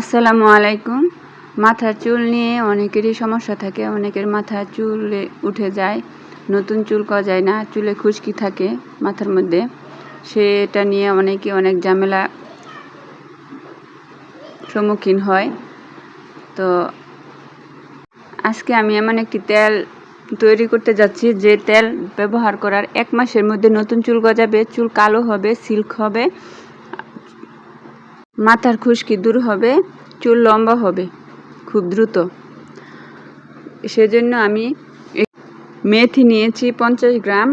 আসসালামু আলাইকুম। মাথার চুল নিয়ে অনেকেরই সমস্যা থাকে, অনেকের মাথার চুল উঠে যায়, নতুন চুল যায় না, চুলে খুশকি থাকে মাথার মধ্যে। সেটা নিয়ে অনেকে অনেক ঝামেলা সম্মুখীন হয়। তো আজকে আমি এমন একটি তেল তৈরি করতে যাচ্ছি, যে তেল ব্যবহার করার এক মাসের মধ্যে নতুন চুল গজাবে, চুল কালো হবে, সিল্ক হবে। মাথার খুশকি দূর হবে, চুল লম্বা হবে, খুব দ্রুত। সেজন্য আমি মেথি নিয়েছি পঞ্চাশ গ্রাম,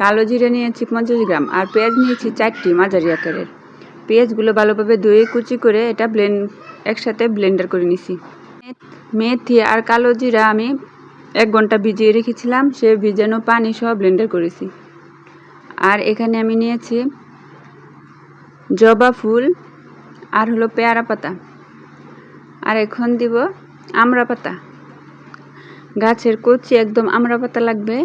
কালো জিরে নিয়েছি পঞ্চাশ গ্রাম, আর পেঁয়াজ নিয়েছি চারটি মাঝারি আকারের। পেঁয়াজগুলো ভালোভাবে ধুয়ে কুচি করে এটা ব্লেন্ড একসাথে ব্লেন্ডার করে নিছি। মেথি আর কালো জিরা আমি এক ঘণ্টা ভিজিয়ে রেখেছিলাম, সে ভিজানো পানি সহ ব্লেন্ডার করেছি। আর এখানে আমি নিয়েছি জবা ফুল আর হলো পেয়ারা পাতা। আর এখন দিব আমড়া পাতা। গাছের কচি একদম আমড়া পাতা লাগবে।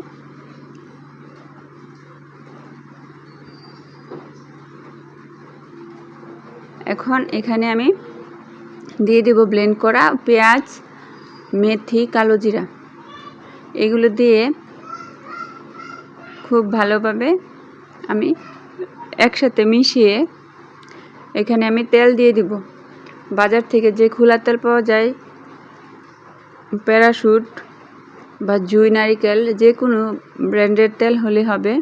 এখন এখানে আমি দিয়ে দেব ব্লেন্ড করা পেঁয়াজ, মেথি, কালো জিরা। এগুলো দিয়ে খুব ভালোভাবে আমি একসাথে মিশিয়ে এখানে আমি তেল দিয়ে দিব। বাজার থেকে যে খোলা তেল পাওয়া যায়, প্যারাশুট বা জুই, নারিকেল, যে কোনো ব্র্যান্ডের তেল হলে হবে।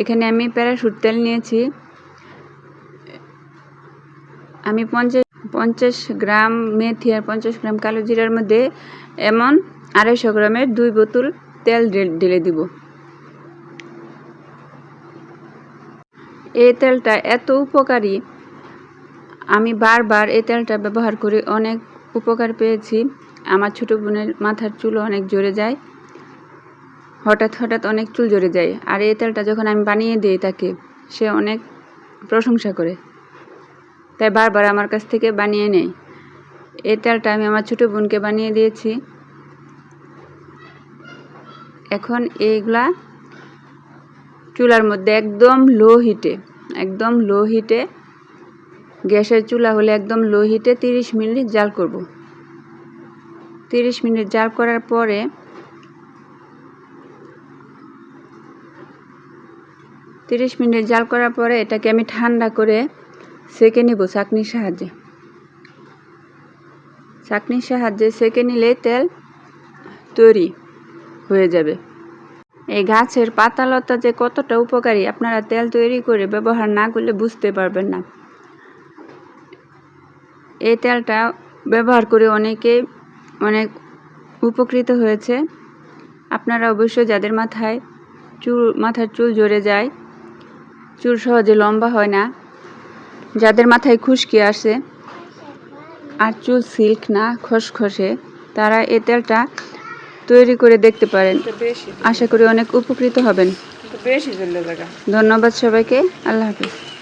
এখানে আমি প্যারাশুট তেল নিয়েছি। আমি পঞ্চাশ পঞ্চাশ গ্রাম মেথি আর পঞ্চাশ গ্রাম কালো জিরার মধ্যে এমন আড়াইশো গ্রামের দুই বোতল তেল ঢেলে দিব। এই তেলটা এত উপকারী। আমি বারবার এই তেলটা ব্যবহার করে অনেক উপকার পেয়েছি। আমার ছোটো বোনের মাথার চুলও অনেক জোরে যায়। হঠাৎ হঠাৎ অনেক চুল জোরে যায়। আর এই তেলটা যখন আমি বানিয়ে দিই তাকে, সে অনেক প্রশংসা করে। তাই বারবার আমার কাছ থেকে বানিয়ে নেয়। এই তেলটা আমি আমার ছোটো বোনকে বানিয়ে দিয়েছি। এখন এইগুলা চুলার মধ্যে একদম লো হিটে, একদম লো হিটে গ্যাসের চুলা হলে একদম লো হিটে তিরিশ মিনিট জাল করব। তিরিশ মিনিট জাল করার পরে তিরিশ মিনিট জাল করার পরে এটাকে আমি ঠান্ডা করে সেকে নিব চাকনির সাহায্যে। চাকনির সাহায্যে সেকে নিলে তেল তৈরি হয়ে যাবে। এই গাছের পাতালতা যে কতটা উপকারী, আপনারা তেল তৈরি করে ব্যবহার না করলে বুঝতে পারবেন না। এই তেলটা ব্যবহার করে অনেকে অনেক উপকৃত হয়েছে। আপনারা অবশ্যই যাদের মাথায় চুল, মাথার চুল জড়ে যায়, চুল সহজে লম্বা হয় না, যাদের মাথায় খুশকি আসে আর চুল সিল্ক না, খসখসে, তারা এই তেলটা তৈরি করে দেখতে পারেন। আশা করি অনেক উপকৃত হবেন। ধন্যবাদ সবাইকে। আল্লাহ হাফিজ।